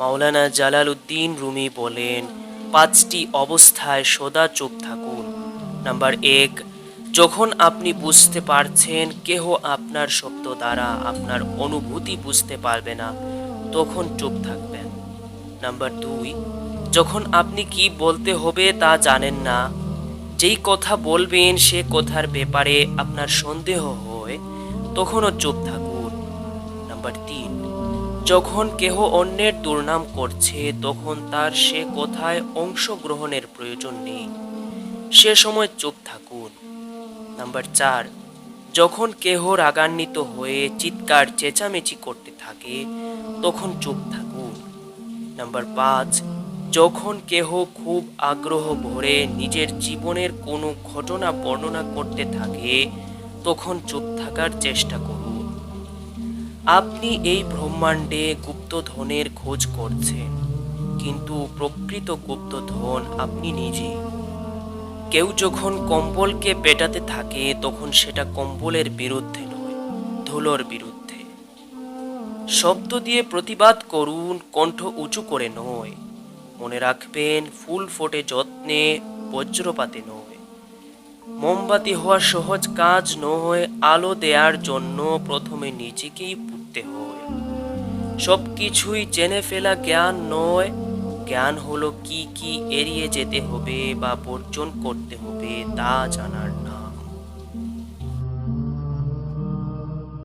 মাওলানা Jalaluddin Rumi বলেন, পাঁচটি অবস্থায় সদা চুপ থাকুন। নাম্বার এক, যখন আপনি বুঝতে পারছেন কেহ আপনার শব্দ দ্বারা আপনার অনুভূতি বুঝতে পারবে না, তখন চুপ থাকবেন। নাম্বার দুই, যখন আপনি কি বলতে হবে তা জানেন না, যেই কথা বলবেন সে কথার ব্যাপারে আপনার সন্দেহ হয়, তখনও চুপ থাকুন। নাম্বার তিন যখন কেহ অন্যের দুর্নাম করছে, তখন তার সে কথায় অংশগ্রহণের প্রয়োজন নেই। সে সময় চুপ থাকুন। নাম্বার চার, যখন কেহ রাগান্বিত হয়ে চিৎকার চেঁচামেচি করতে থাকে, তখন চুপ থাকুন। নাম্বার পাঁচ, যখন কেহ খুব আগ্রহ ভরে নিজের জীবনের কোনো ঘটনা বর্ণনা করতে থাকে, তখন চুপ থাকার চেষ্টা করুন। আপনি এই ব্রহ্মাণ্ডে গুপ্তধনের খোঁজ করছেন, কিন্তু প্রকৃত গুপ্তধন আপনি নিজে। কেউ যখন কম্বলকে পেটাতে থাকে, তখন সেটা কম্বলের বিরুদ্ধে নয়, ধুলোর বিরুদ্ধে। শব্দ দিয়ে প্রতিবাদ করুন, কণ্ঠ উঁচু করে নয়। মনে রাখবেন, ফুল ফোটে যত্নে, বজ্রপাতে নয়। মোমবাতি হওয়া সহজ কাজ নয়, আলো দেওয়ার জন্য প্রথমে নিজেকেই পুড়তে হয়। সব কিছুই জেনে ফেলা জ্ঞান নয়, জ্ঞান হলো কি কি এড়িয়ে যেতে হবে বা বর্জন করতে হবে তা জানার নাম।